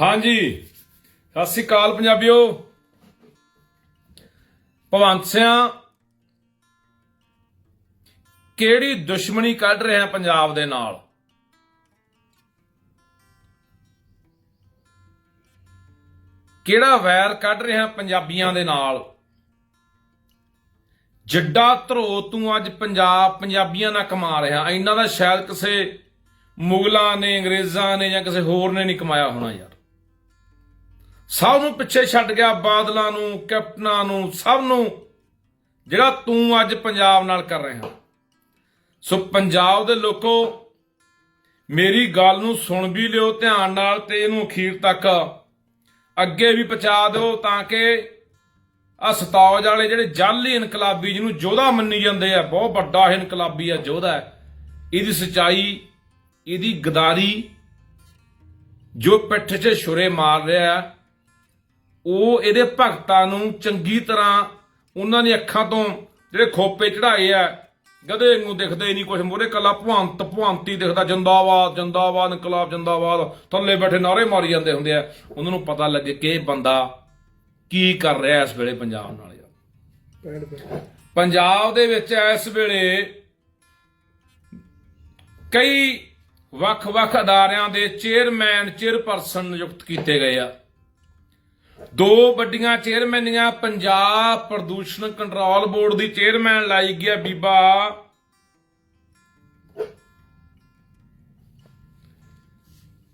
ਹਾਂਜੀ, ਸਤਿ ਸ੍ਰੀ ਅਕਾਲ ਪੰਜਾਬੀਓ। ਭਵੰਤ ਸਿਆਂ, ਕਿਹੜੀ ਦੁਸ਼ਮਣੀ ਕੱਢ ਰਿਹਾ ਪੰਜਾਬ ਦੇ ਨਾਲ? ਕਿਹੜਾ ਵੈਰ ਕੱਢ ਰਿਹਾ ਪੰਜਾਬੀਆਂ ਦੇ ਨਾਲ? ਜਿੱਡਾ ਧਰੋ ਤੂੰ ਅੱਜ ਪੰਜਾਬ ਪੰਜਾਬੀਆਂ ਨਾਲ ਕਮਾ ਰਿਹਾ। ਇਹਨਾਂ ਦਾ ਸ਼ਾਇਦ ਕਿਸੇ ਮੁਗਲਾਂ ਨੇ, ਅੰਗਰੇਜ਼ਾਂ ਨੇ ਜਾਂ ਕਿਸੇ ਹੋਰ ਨੇ ਨਹੀਂ ਕਮਾਇਆ ਹੋਣਾ ਯਾਰ। ਸਭ ਨੂੰ ਪਿੱਛੇ ਛੱਡ ਗਿਆ ਬਾਦਲਾਂ ਨੂੰ, ਕੈਪਟਨਾਂ ਨੂੰ, ਸਭ ਨੂੰ, ਜਿਹੜਾ ਤੂੰ ਅੱਜ ਪੰਜਾਬ ਨਾਲ ਕਰ ਰਿਹਾ। ਸੋ ਪੰਜਾਬ ਦੇ ਲੋਕੋ, ਮੇਰੀ ਗੱਲ ਨੂੰ ਸੁਣ ਵੀ ਲਿਓ ਧਿਆਨ ਨਾਲ ਤੇ ਇਹਨੂੰ ਅਖੀਰ ਤੱਕ। ਅੱਗੇ ਵੀ ਪਹੁੰਚਾ ਦਿਓ ਤਾਂ ਕਿ ਆ ਸਤੌਜ ਵਾਲੇ ਜਿਹੜੇ ਜਾਲੀ ਇਨਕਲਾਬੀ ਜਿਹਨੂੰ ਯੋਧਾ ਮੰਨੀ ਜਾਂਦੇ ਆ, ਬਹੁਤ ਵੱਡਾ ਇਨਕਲਾਬੀ ਆ ਯੋਧਾ ਇਹਦੀ ਸਚਾਈ, ਇਹਦੀ ਗਦਾਰੀ ਜੋ ਪਿੱਠ 'ਚ ਛੁਰੇ ਮਾਰ ਰਿਹਾ ਉਹ ਇਹਦੇ ਭਗਤਾਂ ਨੂੰ ਚੰਗੀ ਤਰ੍ਹਾਂ ਉਹਨਾਂ ਦੀ ਅੱਖਾਂ ਤੋਂ ਜਿਹੜੇ ਖੋਪੇ ਚੜਾਏ ਆ ਗਧੇ ਨੂੰ ਦਿਖਦੇ ਨਹੀਂ ਕੁਝ ਮੋਰੇ ਕੱਲਾ ਭਵੰਤ ਭਵੰਤੀ ਦਿਖਦਾ ਜਿੰਦਾਬਾਦ ਜਿੰਦਾਬਾਦ ਇਨਕਲਾਬ ਜਿੰਦਾਬਾਦ। ਥੱਲੇ ਬੈਠੇ ਨਾਰੇ ਮਾਰੀ ਜਾਂਦੇ ਹੁੰਦੇ ਆ। ਉਹਨਾਂ ਨੂੰ ਪਤਾ ਲੱਗੇ ਕਿ ਇਹ ਬੰਦਾ ਕੀ ਕਰ ਰਿਹਾ ਇਸ ਵੇਲੇ ਪੰਜਾਬ ਨਾਲ ਯਾਰ। ਪੰਜਾਬ ਦੇ ਵਿੱਚ ਇਸ ਵੇਲੇ ਕਈ ਵੱਖ-ਵੱਖ ਅਦਾਰਿਆਂ ਦੇ ਚੇਅਰਮੈਨ ਚੇਅਰਪਰਸਨ ਨਿਯੁਕਤ ਕੀਤੇ ਗਏ ਆ। ਦੋ ਵੱਡੀਆਂ ਚੇਅਰਮੈਨੀਆਂ ਪੰਜਾਬ ਪ੍ਰਦੂਸ਼ਣ ਕੰਟਰੋਲ ਬੋਰਡ ਦੀ ਚੇਅਰਮੈਨ ਲਾਈ ਗਿਆ ਬੀਬਾ।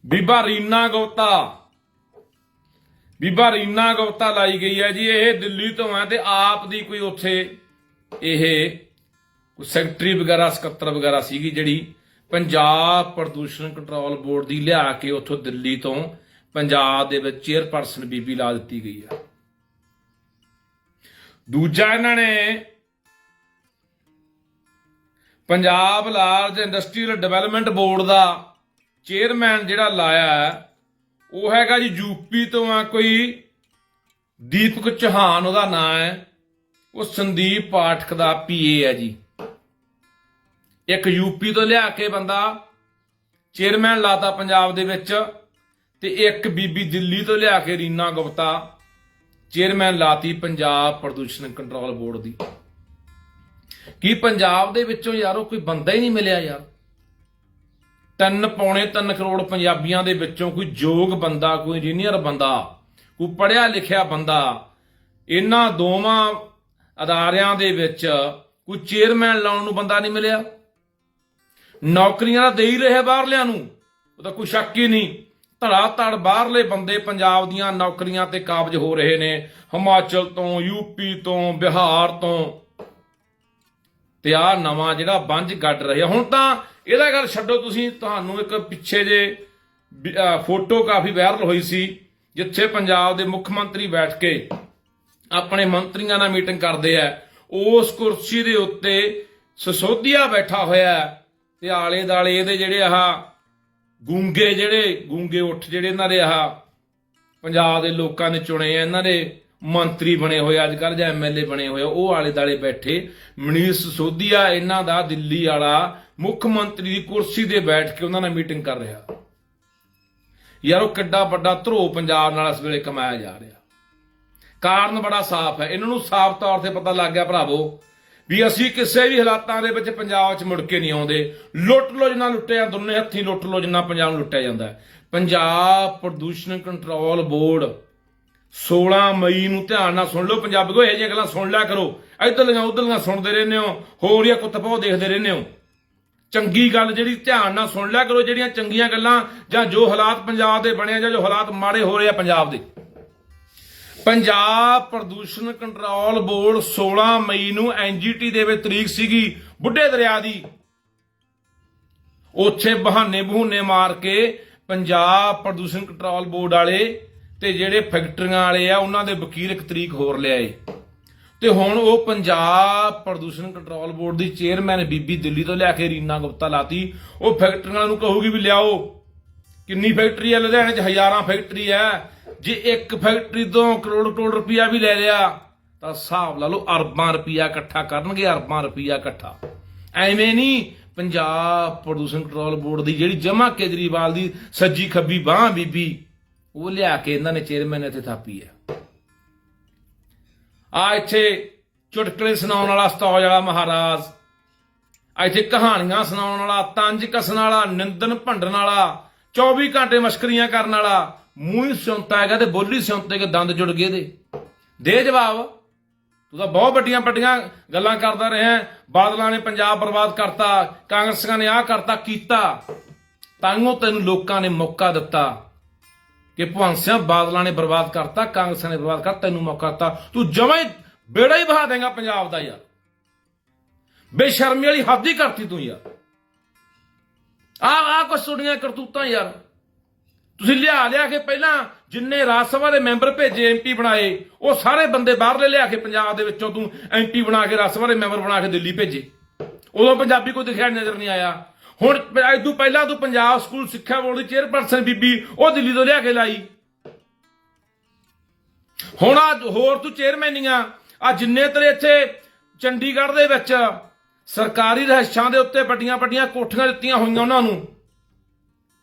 ਬੀਬਾ ਰੀਨਾ ਗੁਪਤਾ ਬੀਬਾ ਰੀਨਾ ਗੁਪਤਾ ਲਾਈ ਗਈ ਹੈ ਜੀ, ਇਹ ਦਿੱਲੀ ਤੋਂ ਹੈ ਤੇ ਆਪ ਦੀ ਕੋਈ ਉੱਥੇ ਇਹ ਕੋਈ ਸੈਕਟਰੀ ਵਗੈਰਾ, ਸਕੱਤਰ ਵਗੈਰਾ ਸੀਗੀ ਜਿਹੜੀ ਪੰਜਾਬ ਪ੍ਰਦੂਸ਼ਣ ਕੰਟਰੋਲ ਬੋਰਡ ਦੀ ਲਿਆ ਕੇ ਉੱਥੋਂ ਦਿੱਲੀ ਤੋਂ ਪੰਜਾਬ ਦੇ ਵਿੱਚ ਚੇਅਰਪਰਸਨ ਬੀਬੀ ਲਾ ਦਿੱਤੀ ਗਈ ਆ। ਦੂਜਾ ਇਹਨਾਂ ਨੇ Punjab large industrial development board ਦਾ ਚੇਅਰਮੈਨ ਜਿਹੜਾ ਲਾਇਆ ਉਹ ਹੈਗਾ ਜੀ ਯੂਪੀ ਤੋਂ ਆ ਕੋਈ ਦੀਪਕ ਚੌਹਾਨ, ਉਹਦਾ ਨਾਮ ਹੈ। ਉਹ ਸੰਦੀਪ ਪਾਠਕ ਦਾ ਪੀਏ ਹੈ ਜੀ। ਇੱਕ ਯੂਪੀ ਤੋਂ ਲਿਆ ਕੇ ਬੰਦਾ ਚੇਅਰਮੈਨ ਲਾਤਾ ਪੰਜਾਬ ਦੇ ਵਿੱਚ। ਤੇ ਇੱਕ ਬੀਬੀ ਦਿੱਲੀ ਤੋਂ ਲਿਆ ਕੇ ਰੀਨਾ ਗੁਪਤਾ, ਚੇਅਰਮੈਨ ਲਾਤੀ ਪੰਜਾਬ ਪ੍ਰਦੂਸ਼ਣ ਕੰਟਰੋਲ ਬੋਰਡ ਦੀ। ਕੀ ਪੰਜਾਬ ਦੇ ਵਿੱਚੋਂ ਯਾਰੋ ਕੋਈ ਬੰਦਾ ਹੀ ਨਹੀਂ ਮਿਲਿਆ ਯਾਰ? ਤਿੰਨ ਪੌਣੇ 3 ਕਰੋੜ ਪੰਜਾਬੀਆਂ ਦੇ ਵਿੱਚੋਂ ਕੋਈ ਯੋਗ ਬੰਦਾ, ਕੋਈ ਇੰਜੀਨੀਅਰ ਬੰਦਾ, ਕੋਈ ਪੜ੍ਹਿਆ ਲਿਖਿਆ ਬੰਦਾ, ਇਹਨਾਂ ਦੋਵਾਂ ਅਦਾਰਿਆਂ ਦੇ ਵਿੱਚ ਕੋਈ ਚੇਅਰਮੈਨ ਲਾਉਣ ਨੂੰ ਬੰਦਾ ਨਹੀਂ ਮਿਲਿਆ। ਨੌਕਰੀਆਂ ਤਾਂ ਦੇ ਹੀ ਰਹੇ ਬਾਹਰਲਿਆਂ ਨੂੰ ਉਹਦਾ ਕੋਈ ਸ਼ੱਕ ਹੀ ਨਹੀਂ। ਧੜਾ ਬਾਹਰਲੇ ਬੰਦੇ ਪੰਜਾਬ ਦੀਆਂ ਨੌਕਰੀਆਂ ਤੇ ਕਾਬਜ ਹੋ ਰਹੇ ਨੇ। ਹਿਮਾਚਲ ਤੋਂ ਯੂਪੀ ਤੋਂ, ਬਿਹਾਰ ਤੋਂ। ਤੇ ਆ ਨਵਾਂ ਜਿਹੜਾ ਬੰਜ ਗੱਡ ਰਿਹਾ ਹੁਣ ਤਾਂ ਇਹਦਾ ਗੱਲ ਛੱਡੋ ਤੁਸੀਂ, ਤੁਹਾਨੂੰ ਇੱਕ ਪਿੱਛੇ ਜੇ ਫੋਟੋ ਕਾਫੀ ਵਾਇਰਲ ਹੋਈ ਸੀ, ਜਿੱਥੇ ਪੰਜਾਬ ਦੇ ਮੁੱਖ ਮੰਤਰੀ ਬੈਠ ਕੇ ਆਪਣੇ ਮੰਤਰੀਆਂ ਨਾਲ ਮੀਟਿੰਗ ਕਰਦੇ ਆ। ਉਸ ਕੁਰਸੀ ਦੇ ਉੱਤੇ ਸਸੋਦੀਆ ਬੈਠਾ ਹੋਇਆ ਤੇ ਆਲੇ ਦਾਲੇ ਇਹਦੇ ਜਿਹੜੇ ਆਹ ਗੂੰਗੇ ਜਿਹੜੇ, ਗੂੰਗੇ ਉੱਠ ਜਿਹੜੇ ਇਹਨਾਂ ਦੇ ਆਹ ਪੰਜਾਬ ਦੇ ਲੋਕਾਂ ਨੇ ਚੁਣੇ ਆ, ਇਹਨਾਂ ਦੇ ਮੰਤਰੀ ਬਣੇ ਹੋਏ ਅੱਜ ਕੱਲ੍ਹ ਜਾਂ ਐਮਐਲਏ ਬਣੇ ਹੋਏ ਉਹ ਆਲੇ ਦਾਲੇ ਬੈਠੇ। ਮਨੀਸ਼ ਸੋਧੀਆ ਇਹਨਾਂ ਦਾ ਦਿੱਲੀ ਵਾਲਾ ਮੁੱਖ ਮੰਤਰੀ ਦੀ ਕੁਰਸੀ ਤੇ ਬੈਠ ਕੇ ਉਹਨਾਂ ਨਾਲ ਮੀਟਿੰਗ ਕਰ ਰਿਹਾ। ਯਾਰ ਉਹ ਕਿੱਡਾ ਵੱਡਾ ਧਰੋ ਪੰਜਾਬ ਨਾਲ ਇਸ ਵੇਲੇ ਕਮਾਇਆ ਜਾ ਰਿਹਾ। ਕਾਰਨ ਬੜਾ ਸਾਫ਼ ਹੈ। ਇਹਨਾਂ ਨੂੰ ਸਾਫ਼ ਤੌਰ ਤੇ ਪਤਾ ਲੱਗ ਗਿਆ, ਭਰਾਵੋ ਵੀ ਅਸੀਂ ਕਿਸੇ ਵੀ ਹਾਲਾਤਾਂ ਦੇ ਵਿੱਚ ਪੰਜਾਬ 'ਚ ਮੁੜ ਕੇ ਨਹੀਂ ਆਉਂਦੇ। ਲੁੱਟ ਲੋ ਜਿੰਨਾ ਲੁੱਟਿਆ ਦੋਨੇ ਹੱਥੀ ਲੁੱਟ ਲੋ ਜਿੰਨਾ ਪੰਜਾਬ ਨੂੰ ਲੁੱਟਿਆ ਜਾਂਦਾ। ਪੰਜਾਬ ਪ੍ਰਦੂਸ਼ਣ ਕੰਟਰੋਲ ਬੋਰਡ 16 ਮਈ ਨੂੰ ਧਿਆਨ ਨਾਲ ਸੁਣ ਲਓ। ਪੰਜਾਬੀਓ ਇਹ ਜਿਹੀਆਂ ਗੱਲਾਂ ਸੁਣ ਲਿਆ ਕਰੋ। ਇੱਧਰਲੀਆਂ ਉੱਧਰਲੀਆਂ ਸੁਣਦੇ ਰਹਿੰਦੇ ਹੋ। ਹੋਰ ਜਾਂ ਕੁੱਤ ਦੇਖਦੇ ਰਹਿੰਦੇ ਹੋ। ਚੰਗੀ ਗੱਲ ਜਿਹੜੀ ਧਿਆਨ ਨਾਲ ਸੁਣ ਲਿਆ ਕਰੋ, ਜਿਹੜੀਆਂ ਚੰਗੀਆਂ ਗੱਲਾਂ ਜਾਂ ਜੋ ਹਾਲਾਤ ਪੰਜਾਬ ਦੇ ਬਣੇ ਆ ਜਾਂ ਜੋ ਹਾਲਾਤ ਮਾੜੇ ਹੋ ਰਹੇ ਆ ਪੰਜਾਬ ਦੇ। ਪੰਜਾਬ ਪ੍ਰਦੂਸ਼ਣ ਕੰਟਰੋਲ ਬੋਰਡ 16 ਮਈ ਨੂੰ ਐਨਜੀਟੀ ਦੇ ਵਿੱਚ ਤਰੀਕ ਸੀਗੀ, ਬੁੱਢੇ ਦਰਿਆ ਦੀ। ਉੱਥੇ ਬਹਾਨੇ ਬਹੂਨੇ ਮਾਰ ਕੇ ਪੰਜਾਬ ਪ੍ਰਦੂਸ਼ਣ ਕੰਟਰੋਲ ਬੋਰਡ ਵਾਲੇ ਤੇ ਜਿਹੜੇ ਫੈਕਟਰੀਆਂ ਵਾਲੇ ਆ, ਉਹਨਾਂ ਦੇ ਵਕੀਲ ਇੱਕ ਤਰੀਕ ਹੋਰ ਲਿਆਏ। ਤੇ ਹੁਣ ਉਹ ਪੰਜਾਬ ਪ੍ਰਦੂਸ਼ਣ ਕੰਟਰੋਲ ਬੋਰਡ ਦੀ ਚੇਅਰਮੈਨ ਬੀਬੀ ਦਿੱਲੀ ਤੋਂ ਲਿਆ ਕੇ ਰੀਨਾ ਗੁਪਤਾ ਲਾਤੀ। ਉਹ ਫੈਕਟਰੀਆਂ ਨੂੰ ਕਹੂਗੀ ਵੀ ਲਿਆਓ, ਕਿੰਨੀ ਫੈਕਟਰੀ ਹੈ ਲੁਧਿਆਣੇ 'ਚ ਹਜ਼ਾਰਾਂ ਫੈਕਟਰੀ ਹੈ ਜੇ ਇੱਕ ਫੈਕਟਰੀ ਤੋਂ ਕਰੋੜ ਕਰੋੜ ਰੁਪਇਆ ਵੀ ਲੈ ਲਿਆ, ਤਾਂ ਹਿਸਾਬ ਲਾ ਲਓ ਅਰਬਾਂ ਰੁਪਇਆ ਇਕੱਠਾ ਕਰਨਗੇ, ਅਰਬਾਂ ਰੁਪਇਆ ਇਕੱਠਾ। ਐਵੇਂ ਨਹੀਂ ਪੰਜਾਬ ਪ੍ਰਦੂਸ਼ਣ ਕੰਟਰੋਲ ਬੋਰਡ ਦੀ ਜਿਹੜੀ ਜਮਾ ਕੇਜਰੀਵਾਲ ਦੀ ਸੱਜੀ ਖੱਬੀ ਬਾਹ ਬੀਬੀ, ਉਹ ਲਿਆ ਕੇ ਇਹਨਾਂ ਨੇ ਚੇਅਰਮੈਨ ਇੱਥੇ ਥਾਪੀ ਹੈ। ਆ ਇੱਥੇ ਚੁਟਕਲੇ ਸੁਣਾਉਣ ਵਾਲਾ ਸਤੌਜ ਵਾਲਾ ਮਹਾਰਾਜ, ਆ ਇੱਥੇ ਕਹਾਣੀਆਂ ਸੁਣਾਉਣ ਵਾਲਾ, ਤੰਜ ਕਸਣ ਵਾਲਾ, ਨਿੰਦਨ ਭੰਡਣ ਵਾਲਾ 24 ਘੰਟੇ ਮਸ਼ਕਰੀਆਂ ਕਰਨ ਵਾਲਾ ਮੂੰਹ ਹੀ ਸਿਉਂਤਾ ਹੈਗਾ ਤੇ ਬੋਲੀ ਸਿਉਂਤੇ ਕੇ ਦੰਦ ਜੁੜ ਗਏ ਦੇ ਦੇ ਜਵਾਬ, ਤੂੰ ਤਾਂ ਬਹੁਤ ਵੱਡੀਆਂ ਵੱਡੀਆਂ ਗੱਲਾਂ ਕਰਦਾ ਰਿਹਾ ਬਾਦਲਾਂ ਨੇ ਪੰਜਾਬ ਬਰਬਾਦ ਕਰਤਾ, ਕਾਂਗਰਸੀਆਂ ਨੇ ਆਹ ਕਰਤਾ, ਕੀਤਾ। ਤਾਂਗੋ ਤੈਨੂੰ ਲੋਕਾਂ ਨੇ ਮੌਕਾ ਦਿੱਤਾ ਕਿ ਭਗਵੰਤ ਸਿੰਘ ਬਾਦਲਾਂ ਨੇ ਬਰਬਾਦ ਕਰਤਾ ਕਾਂਗਰਸ ਨੇ ਬਰਬਾਦ ਕਰਤਾ, ਤੈਨੂੰ ਮੌਕਾ ਦਿੱਤਾ। ਤੂੰ ਜਮਾ ਹੀ ਬੇੜਾ ਹੀ ਬਹਾ ਦੇਗਾ ਪੰਜਾਬ ਦਾ ਯਾਰ। ਬੇਸ਼ਰਮੀ ਵਾਲੀ ਹੱਦ ਹੀ ਕਰਤੀ ਤੂੰ ਯਾਰ। ਆ ਆ ਕੁਛ ਸੁਣੀਆਂ ਕਰਤੂਤਾਂ ਯਾਰ। ਤੁਸੀਂ ਲਿਆ ਲਿਆ ਕੇ ਪਹਿਲਾਂ ਜਿੰਨੇ ਰਾਜ ਸਭਾ ਦੇ ਮੈਂਬਰ ਭੇਜੇ ਐਮਪੀ ਬਣਾਏ, ਉਹ ਸਾਰੇ ਬੰਦੇ ਬਾਹਰਲੇ ਲਿਆ ਕੇ ਪੰਜਾਬ ਦੇ ਵਿੱਚੋਂ ਤੂੰ ਐਮਪੀ ਬਣਾ ਕੇ ਰਾਜ ਸਭਾ ਦੇ ਮੈਂਬਰ ਬਣਾ ਕੇ ਦਿੱਲੀ ਭੇਜੇ। ਉਦੋਂ ਪੰਜਾਬੀ ਕੋਈ ਦਿਖਿਆ ਨਜ਼ਰ ਨਹੀਂ ਆਇਆ। ਹੁਣ ਅੱਜ ਤੋਂ ਪਹਿਲਾਂ ਤੂੰ ਪੰਜਾਬ ਸਕੂਲ ਸਿੱਖਿਆ ਬੋਰਡ ਦੀ ਚੇਅਰਪਰਸਨ ਬੀਬੀ, ਉਹ ਦਿੱਲੀ ਤੋਂ ਲਿਆ ਕੇ ਲਾਈ। ਹੁਣ ਆ ਹੋਰ ਤੂੰ ਚੇਅਰਮੈਨੀਆਂ ਆ। ਜਿੰਨੇ ਤੇਰੇ ਇੱਥੇ ਚੰਡੀਗੜ੍ਹ ਦੇ ਵਿੱਚ ਸਰਕਾਰੀ ਰਹਿਸ਼ਾਂ ਦੇ ਉੱਤੇ ਵੱਡੀਆਂ ਵੱਡੀਆਂ ਕੋਠੀਆਂ ਦਿੱਤੀਆਂ ਹੋਈਆਂ ਉਹਨਾਂ ਨੂੰ,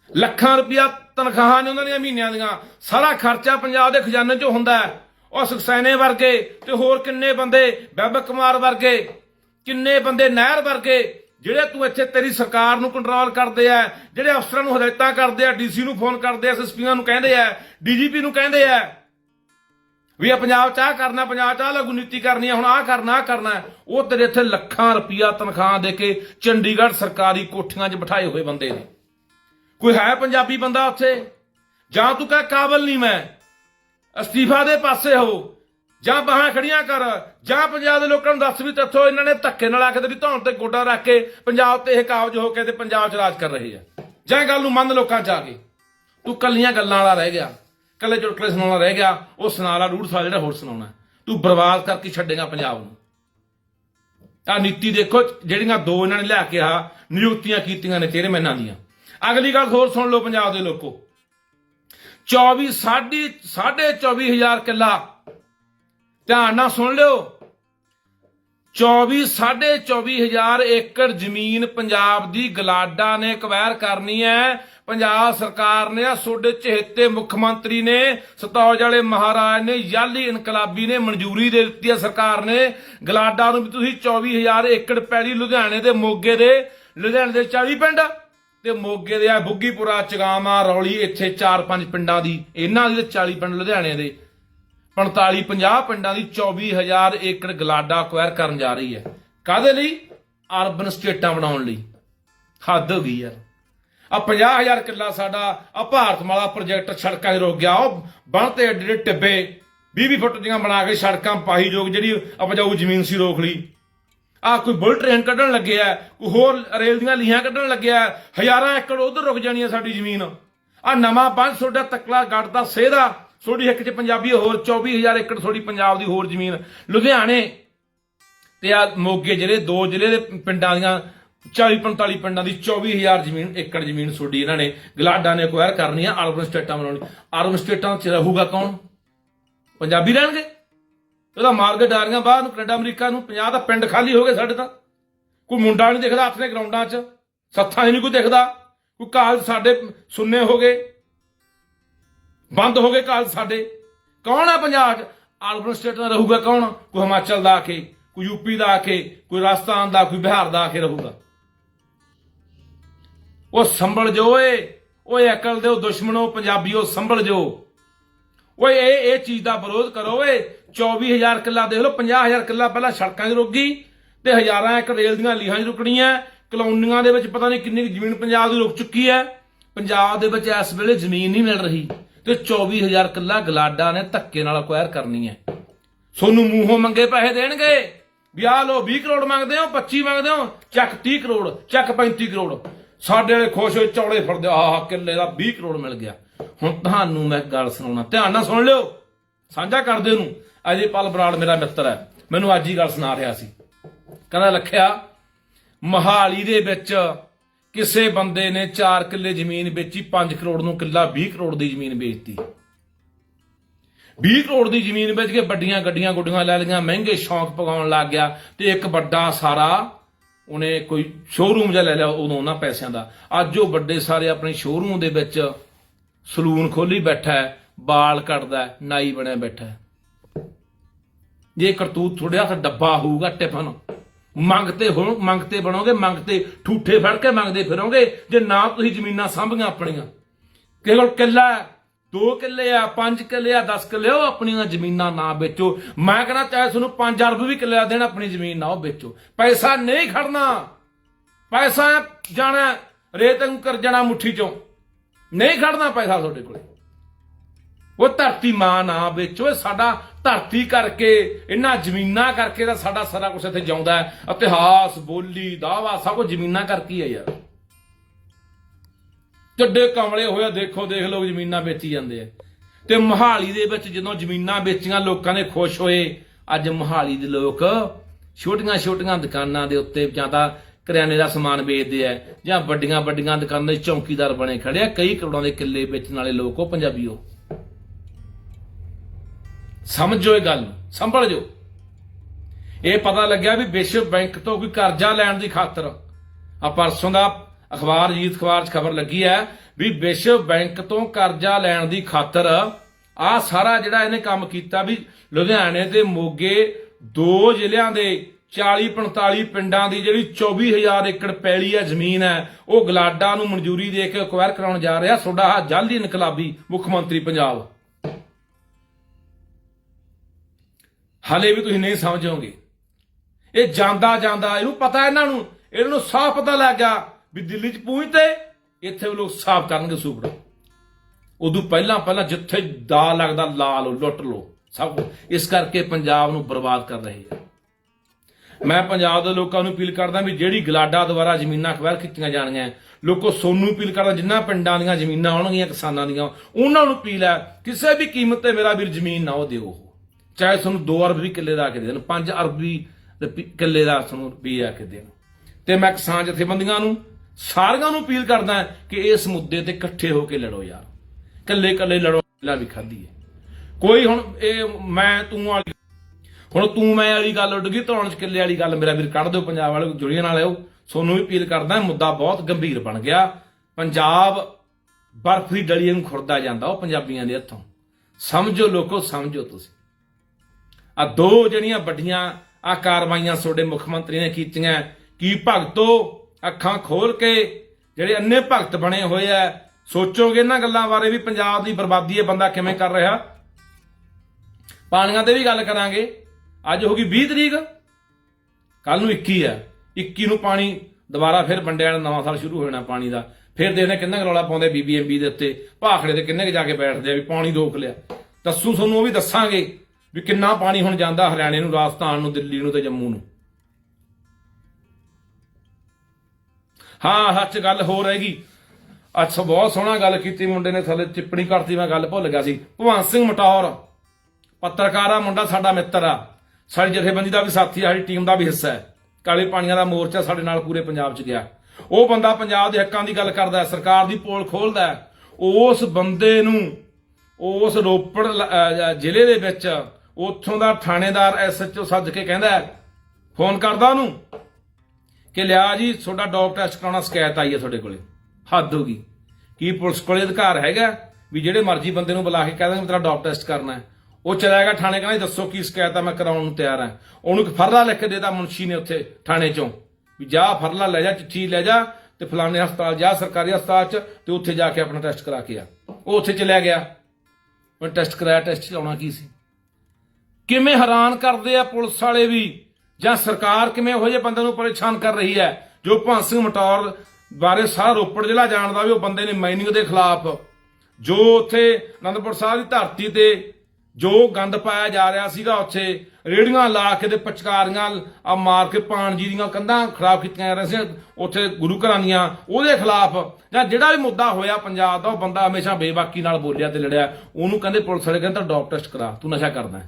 ਲੱਖਾਂ ਰੁਪਇਆ ਤਨਖਾਹਾਂ ਨੇ ਉਹਨਾਂ ਦੀਆਂ ਮਹੀਨਿਆਂ ਦੀਆਂ। ਸਾਰਾ ਖਰਚਾ ਪੰਜਾਬ ਦੇ ਖਜ਼ਾਨੇ 'ਚੋਂ ਹੁੰਦਾ ਹੈ। ਉਹ ਸਕਸੈਨੇ ਵਰਗੇ ਤੇ ਹੋਰ ਕਿੰਨੇ ਬੰਦੇ ਬੈਬਕ ਕੁਮਾਰ ਵਰਗੇ, ਕਿੰਨੇ ਬੰਦੇ ਨਹਿਰ ਵਰਗੇ, ਜਿਹੜੇ ਤੂੰ ਇੱਥੇ ਤੇਰੀ ਸਰਕਾਰ ਨੂੰ ਕੰਟਰੋਲ ਕਰਦੇ ਆ, ਜਿਹੜੇ ਅਫਸਰਾਂ ਨੂੰ ਹਦਾਇਤਾਂ ਕਰਦੇ ਆ ਡੀਸੀ ਨੂੰ ਫੋਨ ਕਰਦੇ ਆ ਐਸਐਸਪੀਆਂ ਨੂੰ ਕਹਿੰਦੇ ਆ ਡੀਜੀਪੀ ਨੂੰ ਕਹਿੰਦੇ ਆ ਵੀ ਆ ਪੰਜਾਬ ਚ ਆਹ ਕਰਨਾ, ਪੰਜਾਬ ਚ ਆਹ ਲਗੂ ਨੀਤੀ ਕਰਨੀ ਆ, ਹੁਣ ਆਹ ਕਰਨਾ ਆਹ ਕਰਨਾ ਉਹ ਤੇਰੇ ਇੱਥੇ ਲੱਖਾਂ ਰੁਪਈਆ ਤਨਖਾਹ ਦੇ ਕੇ ਚੰਡੀਗੜ੍ਹ ਸਰਕਾਰੀ ਕੋਠੀਆਂ 'ਚ ਬਿਠਾਏ ਹੋਏ ਬੰਦੇ ਨੇ। ਕੋਈ ਹੈ ਪੰਜਾਬੀ ਬੰਦਾ ਉੱਥੇ? ਜਾਂ ਤੂੰ ਕਹ ਕਾਬਲ ਨਹੀਂ ਮੈਂ? ਅਸਤੀਫਾ ਦੇ ਪਾਸੇ ਹੋ। ਜਾਂ ਬਾਹਾਂ ਖੜੀਆਂ ਕਰ। ਜਾਂ ਪੰਜਾਬ ਦੇ ਲੋਕਾਂ ਨੂੰ ਦੱਸ ਵੀ ਤੱਥੋਂ ਇਹਨਾਂ ਨੇ ਧੱਕੇ ਨਾਲ ਆ ਕੇ ਧੌਣ ਤੇ ਗੋਡਾ ਰੱਖ ਕੇ ਪੰਜਾਬ ਤੇ ਇਹ ਕਾਬਜ ਹੋ ਕੇ ਤੇ ਪੰਜਾਬ 'ਚ ਰਾਜ ਕਰ ਰਹੇ ਆ। ਜਾਂ ਇਹ ਗੱਲ ਨੂੰ ਮੰਨ ਲੋਕਾਂ 'ਚ ਆ ਕੇ। ਤੂੰ ਕੱਲੀਆਂ ਗੱਲਾਂ ਵਾਲਾ ਰਹਿ ਗਿਆ। ਕੱਲੇ ਚੁਟਕਲੇ ਸੁਣਾਉਣਾ ਰਹਿ ਗਿਆ। ਉਹ ਸੁਣਾਲਾ ਰੂੜ ਸਾਲ ਜਿਹੜਾ ਹੋਰ ਸੁਣਾਉਣਾ। ਤੂੰ ਬਰਬਾਦ ਕਰਕੇ ਛੱਡੇਗਾ ਪੰਜਾਬ ਨੂੰ। ਆ ਨੀਤੀ ਦੇਖੋ, ਜਿਹੜੀਆਂ ਦੋ ਇਹਨਾਂ ਨੇ ਲਿਆ ਕੇ ਆ ਨਿਯੁਕਤੀਆਂ ਕੀਤੀਆਂ ਨੇ ਚੇਅਰਮੈਨਾਂ ਦੀਆਂ। ਅਗਲੀ ਗੱਲ ਹੋਰ ਸੁਣ ਲਓ ਪੰਜਾਬ ਦੇ ਲੋਕੋ। 24 ਸਾਢੇ ਸਾਢੇ 24000 ਕਿੱਲਾ। ਧਿਆਨ ਨਾਲ ਸੁਣ ਲਿਓ। 24 ਸਾਢੇ 24000 ਏਕੜ ਜ਼ਮੀਨ ਪੰਜਾਬ ਦੀ ਗਲਾਡਾ ਨੇ ਕਵੈਰ ਕਰਨੀ ਹੈ। ਪੰਜਾਬ ਸਰਕਾਰ ਨੇ ਆ ਸੋਡੇ ਚਹੇਤੇ ਮੁੱਖ ਮੰਤਰੀ ਨੇ, ਸਤੌਜ ਵਾਲੇ ਮਹਾਰਾਜ ਨੇ, ਯਾਲੀ ਇਨਕਲਾਬੀ ਨੇ ਮਨਜ਼ੂਰੀ ਦੇ ਦਿੱਤੀ ਹੈ ਸਰਕਾਰ ਨੇ। ਗਲਾਡਾ ਨੂੰ ਵੀ ਤੁਸੀਂ 24000 ਏਕੜ ਪੈਲੀ ਲੁਧਿਆਣੇ ਦੇ ਮੋਗੇ ਦੇ, ਲੁਧਿਆਣੇ ਦੇ 40 ਪਿੰਡ। ਤੇ ਮੋਗੇ ਦੇ ਆ ਬੁੱਗੀਪੁਰਾ ਚਗਾਮਾ ਰੌਲੀ, ਇੱਥੇ 4-5 ਪਿੰਡਾਂ ਦੀ, ਇਹਨਾਂ ਦੀ ਤੇ 40 ਪਿੰਡ ਲੁਧਿਆਣੇ ਦੇ। 45 50 ਪਿੰਡਾਂ ਦੀ 24000 ਏਕੜ ਗਲਾਡਾ ਅਕਵਾਇਰ ਕਰਨ ਜਾ ਰਹੀ ਹੈ। ਕਾਦੇ ਲਈ? ਅਰਬਨ ਸਟੇਟਾਂ ਬਣਾਉਣ ਲਈ। ਹੱਦ ਹੋ ਗਈ ਯਾਰ। ਆ 50000 ਕਿੱਲਾ ਸਾਡਾ, ਆ ਭਾਰਤਮਾਲਾ ਪ੍ਰੋਜੈਕਟ ਸੜਕਾਂ 'ਚ ਰੁਕ ਗਿਆ। ਉਹ ਬਣ ਤੇ ਏਡੇ ਏਡੇ ਟਿੱਬੇ 20 ਫੁੱਟ ਦੀਆਂ ਬਣਾ ਕੇ ਸੜਕਾਂ ਪਾਈ ਜੋਗ ਜਿਹੜੀ ਉਪਜਾਊ ਜ਼ਮੀਨ ਸੀ, ਰੋਕ ਲਈ। ਆ ਕੋਈ ਬੁਲਟ ਟ੍ਰੇਨ ਕੱਢਣ ਲੱਗਿਆ ਕੋਈ ਹੋਰ ਰੇਲ ਦੀਆਂ ਲੀਹਾਂ ਕੱਢਣ ਲੱਗਿਆ ਹਜ਼ਾਰਾਂ ਏਕੜ ਉਧਰ ਰੁਕ ਜਾਣੀ ਹੈ ਸਾਡੀ ਜ਼ਮੀਨ। ਆ ਨਵਾਂ ਬੰਦ ਤੁਹਾਡਾ ਤਕਲਾ ਗੱਡ ਦਾ ਸੇਧਾ ਤੁਹਾਡੀ ਇੱਕ ਚ ਪੰਜਾਬੀ ਹੋਰ 24000 ਏਕੜ ਤੁਹਾਡੀ ਪੰਜਾਬ ਦੀ ਹੋਰ ਜ਼ਮੀਨ। ਲੁਧਿਆਣੇ ਤੇ ਆ ਮੋਗੇ ਜਿਹੜੇ ਦੋ ਜ਼ਿਲ੍ਹੇ ਦੇ ਪਿੰਡਾਂ ਦੀਆਂ 40 45 ਪਿੰਡਾਂ ਦੀ 24000 ਜ਼ਮੀਨ, ਏਕੜ ਜ਼ਮੀਨ ਤੁਹਾਡੀ ਇਹਨਾਂ ਨੇ ਗਲਾਡਾ ਨੇ ਅਕਵਾਇਰ ਕਰਨੀ ਆ ਅਰਬਨ ਸਟੇਟਾਂ ਬਣਾਉਣੀ ਅਰਬਨ ਸਟੇਟਾਂ 'ਚ ਰਹੂਗਾ ਕੌਣ? ਪੰਜਾਬੀ ਰਹਿਣਗੇ? ਉਹਦਾ ਮਾਰਕੀਟ ਆ ਰਹੀਆਂ ਬਾਹਰ ਨੂੰ ਕੈਨੇਡਾ, ਅਮਰੀਕਾ ਨੂੰ 50 ਦਾ ਪਿੰਡ ਖਾਲੀ ਹੋ ਗਏ ਸਾਡੇ ਤਾਂ। ਕੋਈ ਮੁੰਡਾ ਨਹੀਂ ਦਿਖਦਾ ਆਪਣੇ ਗਰਾਊਂਡਾਂ 'ਚ। ਸੱਥਾਂ 'ਚ ਨਹੀਂ ਕੋਈ ਦਿਖਦਾ। ਕੋਈ ਕਾਲਜ ਸਾਡੇ ਸੁੰਨੇ ਹੋ ਗਏ। ਬੰਦ ਹੋ ਗਏ ਕਾਲਜ ਸਾਡੇ। ਕੌਣ ਆ ਪੰਜਾਬ 'ਚ? ਅਰਬਨ ਸਟੇਟ ਦਾ ਰਹੂਗਾ ਕੌਣ? ਕੋਈ ਹਿਮਾਚਲ ਦਾ ਆ ਕੇ, ਕੋਈ ਯੂਪੀ ਦਾ ਆ ਕੇ, ਕੋਈ ਰਾਜਸਥਾਨ ਦਾ, ਕੋਈ ਬਿਹਾਰ ਦਾ ਆ ਕੇ ਰਹੂਗਾ। ਉਹ ਸੰਭਲ ਜੋ ਓਏ। ਓਏ ਅਕਲ ਦੇ ਉਹ ਦੁਸ਼ਮਣੋ, ਪੰਜਾਬੀਓ, ਸੰਭਲ ਜੋ। ਓਏ, ਇਹ ਇਹ ਚੀਜ਼ ਦਾ ਵਿਰੋਧ ਕਰੋ ਓਏ। 24000 ਕਿੱਲਾ ਦੇਖ ਲਓ 50000 ਕਿੱਲਾ ਪਹਿਲਾਂ ਸੜਕਾਂ 'ਚ ਰੁਕ ਗਈ ਤੇ ਹਜ਼ਾਰਾਂ ਏਕੜ ਰੇਲ ਦੀਆਂ ਲੀਹਾਂ 'ਚ ਰੁਕਣੀਆਂ ਕਲੋਨੀਆਂ ਦੇ ਵਿੱਚ ਪਤਾ ਨਹੀਂ ਕਿੰਨੀ ਕੁ ਜ਼ਮੀਨ ਪੰਜਾਬ ਦੀ ਰੁਕ ਚੁੱਕੀ ਹੈ ਪੰਜਾਬ ਦੇ ਵਿੱਚ ਇਸ ਵੇਲੇ ਜ਼ਮੀਨ ਨਹੀਂ ਮਿਲ ਰਹੀ ਤੇ 24000 ਕਿੱਲਾ ਗਲਾਡਾ ਨੇ ਧੱਕੇ ਨਾਲ ਅਕਵਾਇਰ ਕਰਨੀ ਹੈ ਸੋਨੂੰ ਮੂੰਹੋਂ ਮੰਗੇ ਪੈਸੇ ਦੇਣਗੇ। ਵੀ ਆਹ ਲੋ 20 ਕਰੋੜ ਮੰਗਦੇ ਹੋ 25 ਮੰਗਦੇ ਹੋ, ਚੱਕ 30 ਕਰੋੜ, ਚੱਕ 35 ਕਰੋੜ। ਸਾਡੇ ਵਾਲੇ ਖੁਸ਼ ਹੋਏ ਚੌੜੇ ਫੜਦੇ ਆਹ ਕਿੱਲੇ ਦਾ 20 ਕਰੋੜ ਮਿਲ ਗਿਆ। ਹੁਣ ਤੁਹਾਨੂੰ ਮੈਂ ਗੱਲ ਸੁਣਾਉਣਾ। ਧਿਆਨ ਨਾਲ ਸੁਣ ਲਿਓ। ਸਾਂਝਾ ਕਰਦੇ ਨੂੰ ਅਜੇ ਪਲ ਬਰਾੜ ਮੇਰਾ ਮਿੱਤਰ ਹੈ। ਮੈਨੂੰ ਅੱਜ ਹੀ ਗੱਲ ਸੁਣਾ ਰਿਹਾ ਸੀ। ਕਹਿੰਦਾ ਲਖਿਆ, ਮਹਾਲੀ ਦੇ ਵਿੱਚ ਕਿਸੇ ਬੰਦੇ ਨੇ 4 ਕਿੱਲੇ ਜ਼ਮੀਨ ਵੇਚੀ 5 ਕਰੋੜ ਨੂੰ ਕਿੱਲਾ 20 ਕਰੋੜ ਦੀ ਜ਼ਮੀਨ ਵੇਚਤੀ। 20 ਕਰੋੜ ਦੀ ਜ਼ਮੀਨ ਵੇਚ ਕੇ ਵੱਡੀਆਂ ਗੱਡੀਆਂ ਗੁੱਡੀਆਂ ਲੈ ਲਈਆਂ, ਮਹਿੰਗੇ ਸ਼ੌਂਕ ਪਗਾਉਣ ਲੱਗ ਗਿਆ ਤੇ ਇੱਕ ਵੱਡਾ ਸਾਰਾ ਉਹਨੇ ਕੋਈ ਸ਼ੋਰੂਮ ਜਿਹਾ ਲੈ ਲਿਆ ਉਦੋਂ ਉਹਨਾਂ ਪੈਸਿਆਂ ਦਾ। ਅੱਜ ਉਹ ਵੱਡੇ ਸਾਰੇ ਆਪਣੇ ਸ਼ੋਰੂਮ ਦੇ ਵਿੱਚ ਸਲੂਨ ਖੋਲੀ ਬੈਠਾ ਹੈ, ਬਾਲ ਕੱਟਦਾ ਨਾਈ ਬਣਿਆ ਬੈਠਾ ਜੇ ਕਰਤੂਤ ਤੁਹਾਡੇ ਹੱਥ ਡੱਬਾ ਹੋਊਗਾ ਟਿਫਨ ਮੰਗਤੇ ਹੋ ਮੰਗਤੇ ਬਣੋਗੇ ਮੰਗਤੇ ਠੂਠੇ ਫੜ ਕੇ ਮੰਗਦੇ ਫਿਰੋਗੇ, ਜੇ ਨਾ ਤੁਸੀਂ ਜ਼ਮੀਨਾਂ ਸਾਂਭੀਆਂ ਆਪਣੀਆਂ। ਕਿਸੇ ਕੋਲ ਕਿੱਲਾ ਦੋ ਕਿੱਲੇ ਆ, ਪੰਜ ਕਿੱਲੇ ਆ 10 ਕਿੱਲੇ ਉਹ ਆਪਣੀਆਂ ਜ਼ਮੀਨਾਂ ਨਾ ਵੇਚੋ। ਮੈਂ ਕਹਿੰਦਾ ਚਾਹੇ ਤੁਹਾਨੂੰ 5 ਅਰਬ ਵੀ ਕਿੱਲੇ ਦੇਣ, ਆਪਣੀ ਜ਼ਮੀਨ ਨਾ ਉਹ ਵੇਚੋ। ਪੈਸਾ ਨਹੀਂ ਖੜਨਾ। ਪੈਸਾ ਜਾਣਾ ਰੇਤ ਨੂੰ ਕਰ ਜਾਣਾ ਮੁੱਠੀ ਚੋਂ। ਨਹੀਂ ਖੜਨਾ ਪੈਸਾ ਤੁਹਾਡੇ ਕੋਲੇ। ਉਹ ਧਰਤੀ ਮਾਂ ਨਾ ਵੇਚੋ ਸਾਡਾ ਧਰਤੀ ਕਰਕੇ, ਇਹਨਾਂ ਜ਼ਮੀਨਾਂ ਕਰਕੇ ਤਾਂ ਸਾਡਾ ਸਾਰਾ ਕੁਝ ਇੱਥੇ ਜਾਉਂਦਾ ਹੈ। ਇਤਿਹਾਸ, ਬੋਲੀ ਦਾਵਾ ਸਭ ਕੁਝ ਜ਼ਮੀਨਾਂ ਕਰਕੇ ਹੀ ਹੈ ਯਾਰ। ਚੱਡੇ ਕਮਲੇ ਹੋਇਆ ਦੇਖੋ ਦੇਖ ਲੋਕ ਜ਼ਮੀਨਾਂ ਵੇਚੀ ਜਾਂਦੇ ਆ। ਤੇ ਮੋਹਾਲੀ ਦੇ ਵਿੱਚ ਜਦੋਂ ਜ਼ਮੀਨਾਂ ਵੇਚੀਆਂ ਲੋਕਾਂ ਨੇ ਖੁਸ਼ ਹੋਏ ਅੱਜ ਮੋਹਾਲੀ ਦੇ ਲੋਕ ਛੋਟੀਆਂ ਛੋਟੀਆਂ ਦੁਕਾਨਾਂ ਦੇ ਉੱਤੇ ਜਾਂ ਤਾਂ ਕਰਿਆਨੇ ਦਾ ਸਮਾਨ ਵੇਚਦੇ ਆ ਜਾਂ ਵੱਡੀਆਂ ਵੱਡੀਆਂ ਦੁਕਾਨਾਂ ਦੇ ਚੌਕੀਦਾਰ ਬਣੇ ਖੜੇ ਆ। ਕਈ ਕਰੋੜਾਂ ਦੇ ਕਿੱਲੇ ਵੇਚਣ ਵਾਲੇ ਲੋਕ ਉਹ ਪੰਜਾਬੀਓ। ਸਮਝੋ ਇਹ ਗੱਲ ਨੂੰ, ਸੰਭਲ ਜੋ ਇਹ ਪਤਾ ਲੱਗਿਆ ਵੀ ਵਿਸ਼ਵ ਬੈਂਕ ਤੋਂ ਕੋਈ ਕਰਜ਼ਾ ਲੈਣ ਦੀ ਖਾਤਰ ਆ ਪਰਸੋਂ ਦਾ ਅਖਬਾਰ, ਜੀਤ ਅਖਬਾਰ 'ਚ ਖਬਰ ਲੱਗੀ ਹੈ ਵੀ ਵਿਸ਼ਵ ਬੈਂਕ ਤੋਂ ਕਰਜ਼ਾ ਲੈਣ ਦੀ ਖਾਤਰ ਆ ਸਾਰਾ ਜਿਹੜਾ ਇਹਨੇ ਕੰਮ ਕੀਤਾ ਵੀ ਲੁਧਿਆਣੇ ਦੇ ਮੋਗੇ ਦੋ ਜ਼ਿਲ੍ਹਿਆਂ ਦੇ 40 45 ਪਿੰਡਾਂ ਦੀ ਜਿਹੜੀ 24000 ਏਕੜ ਪੈਲੀ ਹੈ, ਜ਼ਮੀਨ ਹੈ, ਉਹ ਗਲਾਡਾ ਨੂੰ ਮਨਜ਼ੂਰੀ ਦੇ ਕੇ ਅਕਵਾਇਰ ਕਰਾਉਣ ਜਾ ਰਿਹਾ ਤੁਹਾਡਾ ਆਹ ਜਲਦੀ ਇਨਕਲਾਬੀ ਮੁੱਖ ਮੰਤਰੀ ਪੰਜਾਬ। ਹਾਲੇ ਵੀ ਤੁਸੀਂ ਨਹੀਂ ਸਮਝੋਗੇ ਇਹ ਜਾਂਦਾ ਜਾਂਦਾ, ਇਹਨੂੰ ਪਤਾ ਇਹਨਾਂ ਨੂੰ ਇਹਨਾਂ ਨੂੰ ਸਾਫ਼ ਪਤਾ ਲੱਗ ਗਿਆ ਵੀ ਦਿੱਲੀ 'ਚ ਪਹੁੰਚਦੇ, ਇੱਥੇ ਉਹ ਲੋਕ ਸਾਫ਼ ਕਰਨਗੇ ਸੂਬੜਾ। ਉਦੋਂ ਪਹਿਲਾਂ ਪਹਿਲਾਂ ਜਿੱਥੇ ਦਾ ਲੱਗਦਾ ਲਾ ਲਓ ਲੁੱਟ ਲਓ। ਸਭ ਕੁਛ। ਇਸ ਕਰਕੇ ਪੰਜਾਬ ਨੂੰ ਬਰਬਾਦ ਕਰ ਰਹੇ ਆ। ਮੈਂ ਪੰਜਾਬ ਦੇ ਲੋਕਾਂ ਨੂੰ ਅਪੀਲ ਕਰਦਾ ਵੀ ਜਿਹੜੀ ਗਲਾਡਾ ਦੁਆਰਾ ਜ਼ਮੀਨਾਂ ਅਖਬਾਰ ਕੀਤੀਆਂ ਜਾਣਗੀਆਂ, ਲੋਕੋ ਸੋਨੂੰ ਅਪੀਲ ਕਰਦਾ, ਜਿੰਨਾ ਪਿੰਡਾਂ ਦੀਆਂ ਜ਼ਮੀਨਾਂ ਆਉਣਗੀਆਂ ਕਿਸਾਨਾਂ ਦੀਆਂ, ਉਹਨਾਂ ਨੂੰ ਅਪੀਲ ਹੈ, ਕਿਸੇ ਵੀ ਕੀਮਤ ਤੇ ਮੇਰਾ ਵੀਰ ਜ਼ਮੀਨ ਨਾ ਉਹ ਦਿਓ। ਚਾਹੇ ਤੁਹਾਨੂੰ 2 ਅਰਬ ਵੀ ਕਿੱਲੇ ਦਾ ਆ ਕੇ ਦੇਣ 5 ਅਰਬ ਵੀ ਕਿੱਲੇ ਦਾ ਤੁਹਾਨੂੰ ਵੀ ਆ ਕੇ ਦੇਣ। ਤੇ ਮੈਂ ਕਿਸਾਨ ਜਥੇਬੰਦੀਆਂ ਨੂੰ ਸਾਰਿਆਂ ਨੂੰ ਅਪੀਲ ਕਰਦਾ ਕਿ ਇਸ ਮੁੱਦੇ ਤੇ ਇਕੱਠੇ ਹੋ ਕੇ ਲੜੋ ਯਾਰ। ਇਕੱਲੇ ਇਕੱਲੇ ਲੜੋ ਲਾ ਵੀ ਖਾਦੀ ਹੈ। ਕੋਈ ਹੁਣ ਇਹ ਮੈਂ, ਤੂੰ ਵਾਲੀ ਹੁਣ ਤੂੰ ਮੈਂ ਵਾਲੀ ਗੱਲ ਉੱਡ ਗਈ, ਧੌਣ ਚ ਕਿੱਲੇ ਵਾਲੀ ਗੱਲ ਮੇਰਾ ਵੀਰ ਕੱਢ ਦਿਓ, ਪੰਜਾਬ ਵਾਲੇ ਜੁੜੀਆਂ ਨਾਲ ਆਓ ਸੋਨੂੰ ਵੀ ਅਪੀਲ ਕਰਦਾ ਮੁੱਦਾ ਬਹੁਤ ਗੰਭੀਰ ਬਣ ਗਿਆ। ਪੰਜਾਬ ਬਰਫ ਦੀ ਡਲੀ ਨੂੰ ਖੁਰਦਾ ਜਾਂਦਾ ਉਹ ਪੰਜਾਬੀਆਂ ਦੇ ਹੱਥੋਂ। ਸਮਝੋ ਲੋਕੋ, ਸਮਝੋ ਤੁਸੀਂ। ਆ ਦੋ ਜਿਹੜੀਆਂ ਵੱਡੀਆਂ ਆ ਕਾਰਵਾਈਆਂ ਤੁਹਾਡੇ ਮੁੱਖ ਮੰਤਰੀ ਨੇ ਕੀਤੀਆਂ। ਕੀ ਭਗਤੋ ਅੱਖਾਂ ਖੋਲ ਕੇ ਜਿਹੜੇ ਅੰਨੇ ਭਗਤ ਬਣੇ ਹੋਏ ਆ, ਸੋਚੋਗੇ ਇਹਨਾਂ ਗੱਲਾਂ ਬਾਰੇ ਵੀ ਪੰਜਾਬ ਦੀ ਬਰਬਾਦੀ ਇਹ ਬੰਦਾ ਕਿਵੇਂ ਕਰ ਰਿਹਾ? ਪਾਣੀਆਂ ਤੇ ਵੀ ਗੱਲ ਕਰਾਂਗੇ। ਅੱਜ ਹੋ ਗਈ 20 ਤਰੀਕ ਕੱਲ ਨੂੰ 21 ਆ। 21 ਨੂੰ ਪਾਣੀ ਦੁਬਾਰਾ ਫਿਰ ਵੰਡਿਆ ਨਵਾਂ ਸਾਲ ਸ਼ੁਰੂ ਹੋ ਜਾਣਾ ਪਾਣੀ ਦਾ। ਫਿਰ ਦੇਖਦੇ ਕਿੰਨਾ ਕੁ ਰੌਲਾ ਪਾਉਂਦੇ ਬੀਬੀਐਮਬੀ ਦੇ ਉੱਤੇ। ਭਾਖੜੇ ਤੇ ਕਿੰਨੇ ਕੁ ਜਾ ਕੇ ਬੈਠਦੇ ਆ ਵੀ ਪਾਣੀ ਰੋਕ ਲਿਆ। ਦੱਸੂ ਤੁਹਾਨੂੰ ਉਹ ਵੀ ਦੱਸਾਂਗੇ ਵੀ ਕਿੰਨਾ ਪਾਣੀ ਹੁਣ ਜਾਂਦਾ ਹਰਿਆਣੇ ਨੂੰ, ਰਾਜਸਥਾਨ ਨੂੰ, ਦਿੱਲੀ ਨੂੰ ਤੇ ਜੰਮੂ ਨੂੰ। ਹਾਂ ਹੱਥ ਗੱਲ ਹੋਰ ਹੈਗੀ। ਅੱਛਾ ਬਹੁਤ ਸੋਹਣਾ ਗੱਲ ਕੀਤੀ ਮੁੰਡੇ ਨੇ, ਥੱਲੇ ਟਿੱਪਣੀ ਕਰਤੀ, ਮੈਂ ਗੱਲ ਭੁੱਲ ਗਿਆ ਸੀ। ਭਗਵੰਤ ਸਿੰਘ ਮਟੌਰ, ਪੱਤਰਕਾਰ ਆ ਮੁੰਡਾ ਸਾਡਾ ਮਿੱਤਰ ਆ। ਸਾਡੀ ਜਥੇਬੰਦੀ ਦਾ ਵੀ ਸਾਥੀ ਆ, ਸਾਡੀ ਟੀਮ ਦਾ ਵੀ ਹਿੱਸਾ ਹੈ। ਕਾਲੇ ਪਾਣੀਆਂ ਦਾ ਮੋਰਚਾ ਸਾਡੇ ਨਾਲ ਪੂਰੇ ਪੰਜਾਬ 'ਚ ਗਿਆ। ਉਹ ਬੰਦਾ ਪੰਜਾਬ ਦੇ ਹੱਕਾਂ ਦੀ ਗੱਲ ਕਰਦਾ ਸਰਕਾਰ ਦੀ ਪੋਲ ਖੋਲਦਾ ਉਸ ਬੰਦੇ ਨੂੰ, ਉਸ ਰੋਪੜ ਜ਼ਿਲ੍ਹੇ ਦੇ ਵਿੱਚ ਉੱਥੋਂ ਦਾ ਥਾਣੇਦਾਰ ਐਸਐਚਓ ਸੱਦ ਕੇ ਕਹਿੰਦਾ ਫੋਨ ਕਰਦਾ ਉਹਨੂੰ। ਕਿ ਲਿਆ ਜੀ, ਤੁਹਾਡਾ ਡੋਪ ਟੈਸਟ ਕਰਾਉਣਾ, ਸ਼ਿਕਾਇਤ ਆਈ ਹੈ ਤੁਹਾਡੇ ਕੋਲੇ। ਹੱਦ ਹੋ ਗਈ। ਕੀ ਪੁਲਿਸ ਕੋਲੇ ਅਧਿਕਾਰ ਹੈਗਾ ਵੀ ਜਿਹੜੇ ਮਰਜ਼ੀ ਬੰਦੇ ਨੂੰ ਬੁਲਾ ਕੇ ਕਹਿ ਦੇਣਗੇ ਤੇਰਾ ਡੋਪ ਟੈਸਟ ਕਰਨਾ ਹੈ? ਉਹ ਚਲਾ ਗਿਆ ਥਾਣੇ, ਕਹਿੰਦਾ ਜੀ, ਦੱਸੋ ਕੀ ਸ਼ਿਕਾਇਤ ਆ, ਮੈਂ ਕਰਾਉਣ ਨੂੰ ਤਿਆਰ ਹਾਂ। ਉਹਨੂੰ ਇੱਕ ਫਰਲਾ ਲਿਖ ਕੇ ਦੇਤਾ ਮੁਨਸ਼ੀ ਨੇ ਉੱਥੇ ਥਾਣੇ ਚੋਂ, ਵੀ ਜਾ ਫਰਲਾ ਲੈ ਜਾ, ਚਿੱਠੀ ਲੈ ਜਾ ਤੇ ਫਲਾਣੇ ਹਸਪਤਾਲ ਜਾ, ਸਰਕਾਰੀ ਹਸਪਤਾਲ ਚ ਤੇ ਉੱਥੇ ਜਾ ਕੇ ਆਪਣਾ ਟੈਸਟ ਕਰਾ ਕੇ ਆ। ਉਹ ਉੱਥੇ ਚਲਿਆ ਗਿਆ। ਉਹ ਟੈਸਟ ਕਰਾਇਆ, ਟੈਸਟ ਚਲਾਉਣਾ ਕੀ ਸੀ? ਕਿਵੇਂ ਹੈਰਾਨ ਕਰਦੇ ਆ ਪੁਲਿਸ ਵਾਲੇ ਵੀ? ਜਾਂ ਸਰਕਾਰ ਕਿਵੇਂ ਇਹੋ ਜਿਹੇ ਬੰਦੇ ਨੂੰ ਪਰੇਸ਼ਾਨ ਕਰ ਰਹੀ ਹੈ? ਜੋ ਭਗਤ ਸਿੰਘ ਮਟੌਰ ਬਾਰੇ ਸਾਰਾ ਰੋਪੜ ਜ਼ਿਲ੍ਹਾ ਜਾਣਦਾ ਵੀ ਉਹ ਬੰਦੇ ਨੇ ਮਾਈਨਿੰਗ ਦੇ ਖਿਲਾਫ ਜੋ ਉੱਥੇ ਅਨੰਦਪੁਰ ਸਾਹਿਬ ਦੀ ਧਰਤੀ ਤੇ ਜੋ ਗੰਦ ਪਾਇਆ ਜਾ ਰਿਹਾ ਸੀਗਾ, ਉੱਥੇ ਰੇੜੀਆਂ ਲਾ ਕੇ ਤੇ ਪਚਕਾਰੀਆਂ ਆ ਮਾਰ ਕੇ ਪਾਣ ਜੀ ਦੀਆਂ ਕੰਧਾਂ ਖਰਾਬ ਕੀਤੀਆਂ ਜਾ ਰਹੀਆਂ ਸੀ, ਉੱਥੇ ਗੁਰੂ ਘਰਾਂ ਦੀਆਂ, ਉਹਦੇ ਖਿਲਾਫ। ਜਾਂ ਜਿਹੜਾ ਵੀ ਮੁੱਦਾ ਹੋਇਆ ਪੰਜਾਬ ਦਾ, ਉਹ ਬੰਦਾ ਹਮੇਸ਼ਾ ਬੇਬਾਕੀ ਨਾਲ ਬੋਲਿਆ ਤੇ ਲੜਿਆ। ਉਹਨੂੰ ਕਹਿੰਦੇ ਪੁਲਿਸ ਵਾਲੇ ਕਹਿੰਦੇ ਡਾਕ ਟੈਸਟ ਕਰਾ, ਤੂੰ ਨਸ਼ਾ ਕਰਦਾ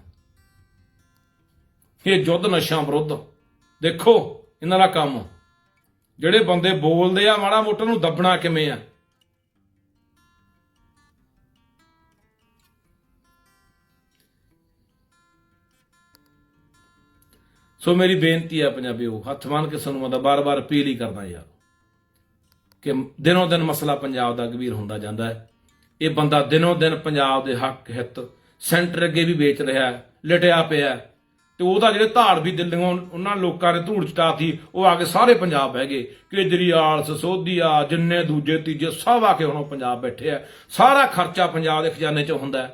ਇਹ ਜੁੱਧ ਨਸ਼ਾ ਵਿਰੁੱਧ। ਦੇਖੋ, ਇਹਨਾਂ ਦਾ ਕੰਮ। ਜਿਹੜੇ ਬੰਦੇ ਬੋਲਦੇ ਆ, ਮਾੜਾ ਮੋਟਾ ਨੂੰ ਦੱਬਣਾ ਕਿਵੇਂ ਆ? ਸੋ ਮੇਰੀ ਬੇਨਤੀ ਆ ਪੰਜਾਬੀਓ, ਹੱਥ ਮੰਨ ਕੇ ਸਾਨੂੰ ਮੈਂ ਬਾਰ-ਬਾਰ ਅਪੀਲ ਹੀ ਕਰਦਾ ਯਾਰ। ਕਿ ਦਿਨੋਂ ਦਿਨ ਮਸਲਾ ਪੰਜਾਬ ਦਾ ਗੰਭੀਰ ਹੁੰਦਾ ਜਾਂਦਾ ਹੈ। ਇਹ ਬੰਦਾ ਦਿਨੋਂ ਦਿਨ ਪੰਜਾਬ ਦੇ ਹੱਕ, ਹਿੱਤ, ਸੈਂਟਰ ਅੱਗੇ ਵੀ ਵੇਚ ਰਿਹਾ ਹੈ, ਲਟਿਆ ਪਿਆ ਹੈ। ਤੇ ਉਹਦਾ ਜਿਹੜੇ ਧਾੜ ਵੀ ਦਿੱਲੀੋਂ ਉਹਨਾਂ ਲੋਕਾਂ ਨੇ ਧੂੜ ਚਟਾਤੀ, ਉਹ ਆ ਕੇ ਸਾਰੇ ਪੰਜਾਬ ਬਹਿ ਗਏ। ਕੇਜਰੀਵਾਲ, ਸਸੋਦੀਆ, ਜਿੰਨੇ ਦੂਜੇ, ਤੀਜੇ, ਸਭ ਆ ਕੇ ਹੁਣ ਉਹ ਪੰਜਾਬ ਬੈਠੇ ਆ। ਸਾਰਾ ਖਰਚਾ ਪੰਜਾਬ ਦੇ ਖਜ਼ਾਨੇ 'ਚ ਹੁੰਦਾ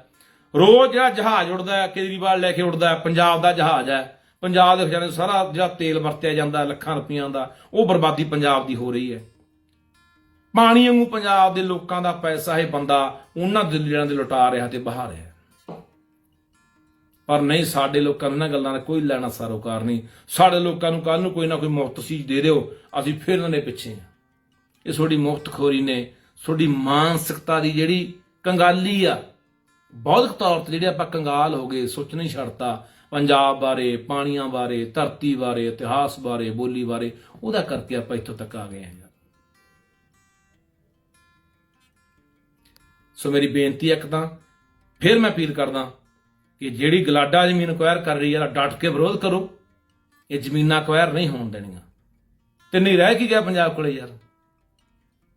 ਰੋਜ਼ ਜਿਹੜਾ ਜਹਾਜ਼ ਉੱਡਦਾ ਕੇਜਰੀਵਾਲ ਲੈ ਕੇ ਉੱਡਦਾ ਪੰਜਾਬ ਦਾ ਜਹਾਜ਼ ਹੈ। ਪੰਜਾਬ ਦੇ ਖਜ਼ਾਨੇ ਸਾਰਾ ਜਿਹੜਾ ਤੇਲ ਵਰਤਿਆ ਜਾਂਦਾ, ਲੱਖਾਂ ਰੁਪਈਆਂ ਦਾ, ਉਹ ਬਰਬਾਦੀ ਪੰਜਾਬ ਦੀ ਹੋ ਰਹੀ ਹੈ। ਪਾਣੀ ਵਾਂਗੂ ਪੰਜਾਬ ਦੇ ਲੋਕਾਂ ਦਾ ਪੈਸਾ ਇਹ ਬੰਦਾ, ਉਹਨਾਂ ਦਿੱਲੀਆਂ ਦੇ ਲੁਟਾ ਰਿਹਾ ਤੇ ਬਹਾ ਰਿਹਾ ਪਰ ਨਹੀਂ, ਸਾਡੇ ਲੋਕਾਂ ਨੂੰ ਇਹਨਾਂ ਗੱਲਾਂ ਦਾ ਕੋਈ ਲੈਣਾ ਸਾਰੋਕਾਰ ਨਹੀਂ। ਸਾਡੇ ਲੋਕਾਂ ਨੂੰ ਕੱਲ ਨੂੰ ਕੋਈ ਨਾ ਕੋਈ ਮੁਫਤ ਚੀਜ਼ ਦੇ ਦਿਓ, ਅਸੀਂ ਫਿਰ ਉਹਨਾਂ ਦੇ ਪਿੱਛੇ ਹਾਂ। ਇਹ ਤੁਹਾਡੀ ਮੁਫਤਖੋਰੀ ਨੇ, ਤੁਹਾਡੀ ਮਾਨਸਿਕਤਾ ਦੀ ਜਿਹੜੀ ਕੰਗਾਲੀ ਆ, ਬੌਧਿਕ ਤੌਰ ਤੇ ਜਿਹੜੇ ਆਪਾਂ ਕੰਗਾਲ ਹੋ ਗਏ ਸੋਚਣਾ ਹੀ ਛੱਡਤਾ। ਪੰਜਾਬ ਬਾਰੇ, ਪਾਣੀਆਂ ਬਾਰੇ, ਧਰਤੀ ਬਾਰੇ, ਇਤਿਹਾਸ ਬਾਰੇ, ਬੋਲੀ ਬਾਰੇ, ਉਹਦਾ ਕਰਕੇ ਆਪਾਂ ਇੱਥੋਂ ਤੱਕ ਆ ਗਏ ਹਾਂ ਸੋ ਮੇਰੀ ਬੇਨਤੀ ਹੈ ਇੱਕ ਤਾਂ, ਫਿਰ ਮੈਂ ਅਪੀਲ ਕਰਦਾ ਕਿ ਜਿਹੜੀ ਗਲਾਡਾ ਜ਼ਮੀਨ ਅਕਵਾਇਰ ਕਰ ਰਹੀ ਹੈ ਇਹਦਾ ਡਟ ਕੇ ਵਿਰੋਧ ਕਰੋ। ਇਹ ਜ਼ਮੀਨਾਂ ਅਕਵਾਇਰ ਨਹੀਂ ਹੋਣ ਦੇਣੀਆਂ। ਤੇ ਨਹੀਂ ਰਹਿ ਕੀ ਗਿਆ ਪੰਜਾਬ ਕੋਲੇ ਯਾਰ?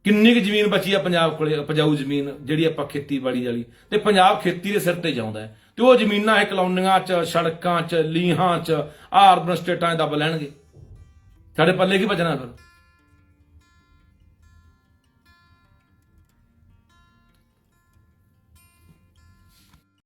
ਕਿੰਨੀ ਕੁ ਜ਼ਮੀਨ ਬਚੀ ਆ ਪੰਜਾਬ ਕੋਲੇ, ਉਪਜਾਊ ਜ਼ਮੀਨ, ਜਿਹੜੀ ਆਪਾਂ ਖੇਤੀਬਾੜੀ ਵਾਲੀ। ਤੇ ਪੰਜਾਬ ਖੇਤੀ ਦੇ ਸਿਰ ਤੇ ਜਾਉਂਦਾ ਹੈ। ਤੇ ਉਹ ਜ਼ਮੀਨਾਂ ਇਹ ਕਲੋਨੀਆਂ 'ਚ, ਸੜਕਾਂ 'ਚ, ਲੀਹਾਂ 'ਚ ਆਹ ਅਰਬਨ ਸਟੇਟਾਂ 'ਚ ਦੱਬ ਲੈਣਗੇ। ਸਾਡੇ ਪੱਲੇ ਕੀ ਬਚਣਾ ਫਿਰ?